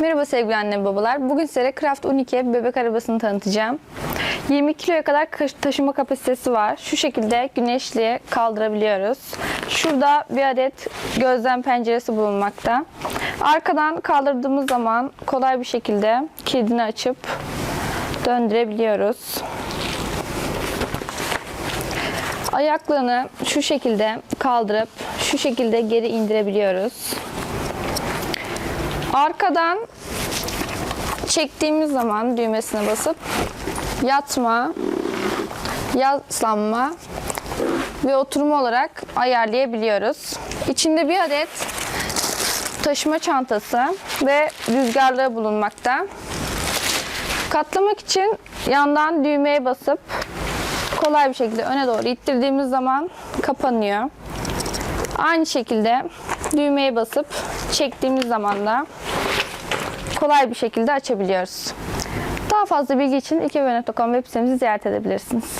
Merhaba sevgili anne babalar. Bugün size Craft 12 bebek arabasını tanıtacağım. 20 kiloya kadar taşıma kapasitesi var. Şu şekilde güneşli kaldırabiliyoruz. Şurada bir adet gözlem penceresi bulunmakta. Arkadan kaldırdığımız zaman kolay bir şekilde kilidini açıp döndürebiliyoruz. Ayaklarını şu şekilde kaldırıp şu şekilde geri indirebiliyoruz. Arkadan çektiğimiz zaman düğmesine basıp yatma, yaslanma ve oturma olarak ayarlayabiliyoruz. İçinde bir adet taşıma çantası ve rüzgarlığı bulunmakta. Katlamak için yandan düğmeye basıp kolay bir şekilde öne doğru ittirdiğimiz zaman kapanıyor. Aynı şekilde düğmeye basıp çektiğimiz zaman da kolay bir şekilde açabiliyoruz. Daha fazla bilgi için ikebebe.com web sitemizi ziyaret edebilirsiniz.